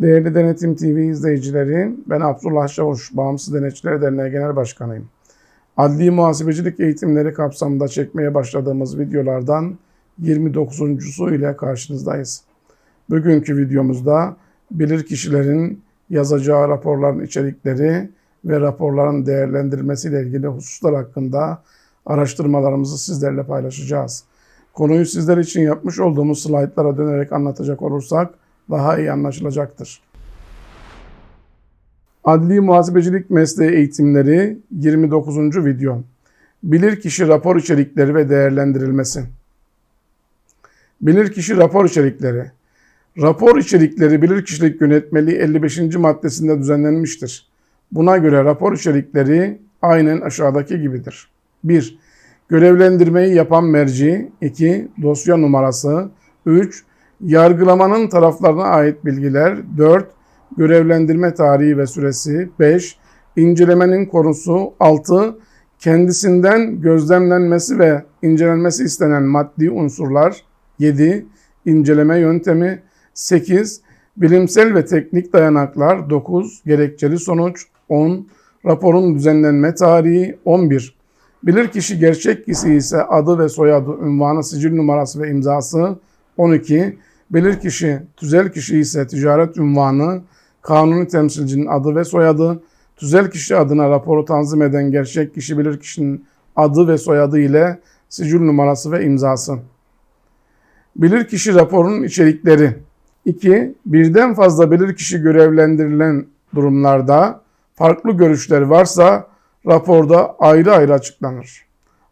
Değerli Denetim TV izleyicileri, ben Abdullah Çavuş, Bağımsız Denetçiler Derneği Genel Başkanıyım. Adli muhasebecilik eğitimleri kapsamında çekmeye başladığımız videolardan 29.sü ile karşınızdayız. Bugünkü videomuzda bilirkişilerin yazacağı raporların içerikleri ve raporların değerlendirilmesiyle ilgili hususlar hakkında araştırmalarımızı sizlerle paylaşacağız. Konuyu sizler için yapmış olduğumuz slaytlara dönerek anlatacak olursak daha iyi anlaşılacaktır. Adli Muhasebecilik Mesleği Eğitimleri 29. video. Bilirkişi rapor içerikleri ve değerlendirilmesi. Bilirkişi rapor içerikleri. Rapor içerikleri bilirkişilik yönetmeliği 55. maddesinde düzenlenmiştir. Buna göre rapor içerikleri aynen aşağıdaki gibidir. 1. Görevlendirmeyi yapan merci. 2. Dosya numarası. 3. Yargılamanın taraflarına ait bilgiler. 4. Görevlendirme tarihi ve süresi. 5. İncelemenin konusu. 6. Kendisinden gözlemlenmesi ve incelenmesi istenen maddi unsurlar. 7. İnceleme yöntemi. 8. Bilimsel ve teknik dayanaklar. 9. Gerekçeli sonuç. 10. Raporun düzenlenme tarihi. 11. Bilirkişi gerçek kişi ise adı ve soyadı, ünvanı, sicil numarası ve imzası. 12. Bilirkişi tüzel kişi ise ticaret ünvanı, kanuni temsilcinin adı ve soyadı, tüzel kişi adına raporu tanzim eden gerçek kişi bilirkişinin adı ve soyadı ile sicil numarası ve imzası. Bilirkişi raporunun içerikleri 2. Birden fazla bilirkişi görevlendirilen durumlarda farklı görüşler varsa raporda ayrı ayrı açıklanır.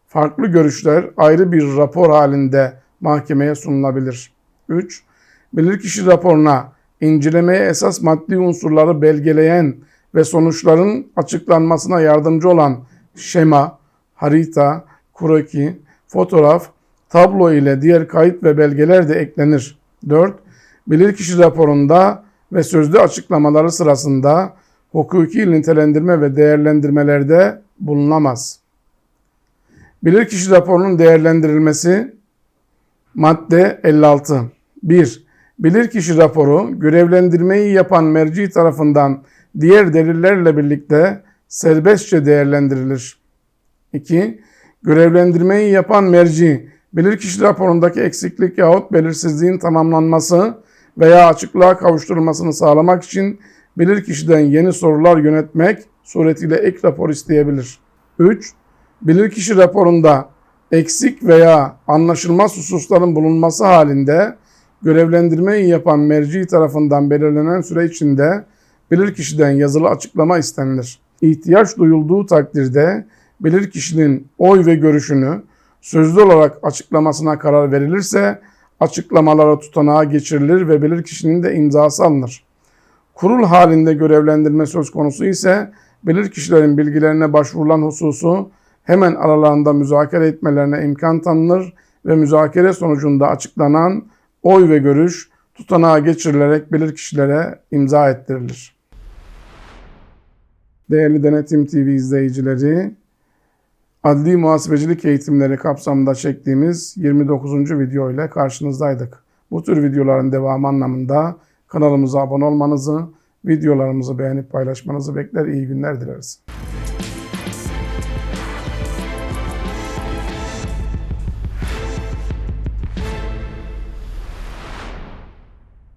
Farklı görüşler ayrı bir rapor halinde mahkemeye sunulabilir. 3. Bilirkişi raporuna incelemeye esas maddi unsurları belgeleyen ve sonuçların açıklanmasına yardımcı olan şema, harita, kroki, fotoğraf, tablo ile diğer kayıt ve belgeler de eklenir. 4. Bilirkişi raporunda ve sözlü açıklamaları sırasında hukuki nitelendirme ve değerlendirmelerde bulunamaz. Bilirkişi raporunun değerlendirilmesi madde 56. 1. Bilirkişi raporu görevlendirmeyi yapan merci tarafından diğer delillerle birlikte serbestçe değerlendirilir. 2. Görevlendirmeyi yapan merci bilirkişi raporundaki eksiklik yahut belirsizliğin tamamlanması veya açıklığa kavuşturulmasını sağlamak için bilirkişiden yeni sorular yönetmek suretiyle ek rapor isteyebilir. 3. Bilirkişi raporunda eksik veya anlaşılmaz hususların bulunması halinde görevlendirmeyi yapan merci tarafından belirlenen süre içinde bilirkişiden yazılı açıklama istenilir. İhtiyaç duyulduğu takdirde bilirkişinin oy ve görüşünü sözlü olarak açıklamasına karar verilirse açıklamalara tutanağa geçirilir ve bilirkişinin de imzası alınır. Kurul halinde görevlendirme söz konusu ise bilirkişilerin bilgilerine başvurulan hususu hemen aralarında müzakere etmelerine imkan tanınır ve müzakere sonucunda açıklanan oy ve görüş tutanağa geçirilerek bilirkişilere imza ettirilir. Değerli Denetim TV izleyicileri, adli muhasebecilik eğitimleri kapsamında çektiğimiz 29. video ile karşınızdaydık. Bu tür videoların devamı anlamında kanalımıza abone olmanızı, videolarımızı beğenip paylaşmanızı bekler. İyi günler dileriz.